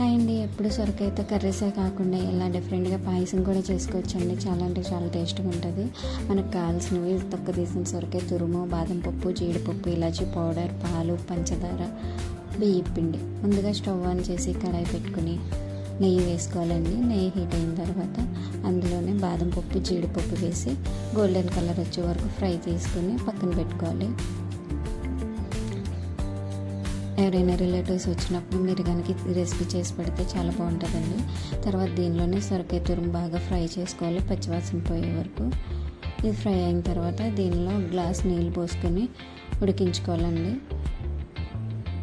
Hi అండి ఎప్పుడు సొరకైతే కర్రీసే కాకుండా ఇలా డిఫరెంట్గా పాయసం కూడా చేసుకోవచ్చండి. చాలా అంటే చాలా టేస్ట్గా ఉంటుంది మనకు కావాల్సినవి తొక్క తీసిన సొరకాయ తురుము బాదం పప్పు జీడిపప్పు ఇలాచి పౌడర్ పాలు పంచదార బియ్య పిండి. ముందుగా స్టవ్ ఆన్ చేసి కడాయి పెట్టుకుని నెయ్యి వేసుకోవాలండి. నెయ్యి హీట్ అయిన తర్వాత అందులోనే బాదం పప్పు జీడిపప్పు వేసి గోల్డెన్ కలర్ వచ్చే వరకు ఫ్రై చేసుకుని పక్కన పెట్టుకోవాలి. ఎవరైనా రిలేటివ్స్ వచ్చినప్పుడు మీరు కనుక రెసిపీ చేసి పెడితే చాలా బాగుంటుందండి. తర్వాత దీనిలోనే సొరకాయ తురుము బాగా ఫ్రై చేసుకోవాలి పచ్చివాసన పోయే వరకు. ఇది ఫ్రై అయిన తర్వాత దీనిలో గ్లాస్ నీళ్ళు పోసుకొని ఉడికించుకోవాలండి.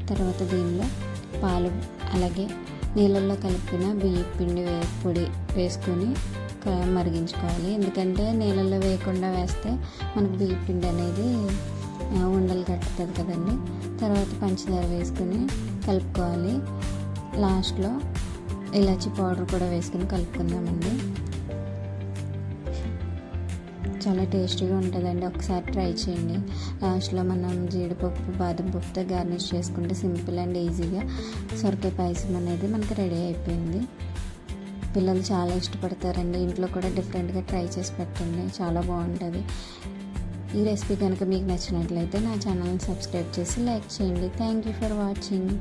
తర్వాత దీనిలో పాలు అలాగే నీళ్ళల్లో కలుపుకున్న బియ్య పిండి వే పొడి వేసుకొని మరిగించుకోవాలి. ఎందుకంటే నీళ్ళల్లో వేయకుండా వేస్తే మనకు బియ్య పిండి అనేది ఉండలు కట్టుతుంది కదండి. తర్వాత పంచదార వేసుకుని కలుపుకోవాలి. లాస్ట్లో ఇలాచి పౌడర్ కూడా వేసుకుని కలుపుకుందామండి. చాలా టేస్టీగా ఉంటుందండి. ఒకసారి ట్రై చేయండి. లాస్ట్లో మనం జీడిపప్పు బాదం పప్పుతో గార్నిష్ చేసుకుంటే సింపుల్ అండ్ ఈజీగా సొరకాయ పాయసం అనేది మనకి రెడీ అయిపోయింది. పిల్లలు చాలా ఇష్టపడతారండి. ఇంట్లో కూడా డిఫరెంట్గా ట్రై చేసి పెట్టండి. చాలా బాగుంటుంది. ఈ రెసిపీ కనుక మీకు నచ్చినట్లయితే నా ఛానల్ని సబ్స్క్రైబ్ చేసి లైక్ చేయండి. Thank you for watching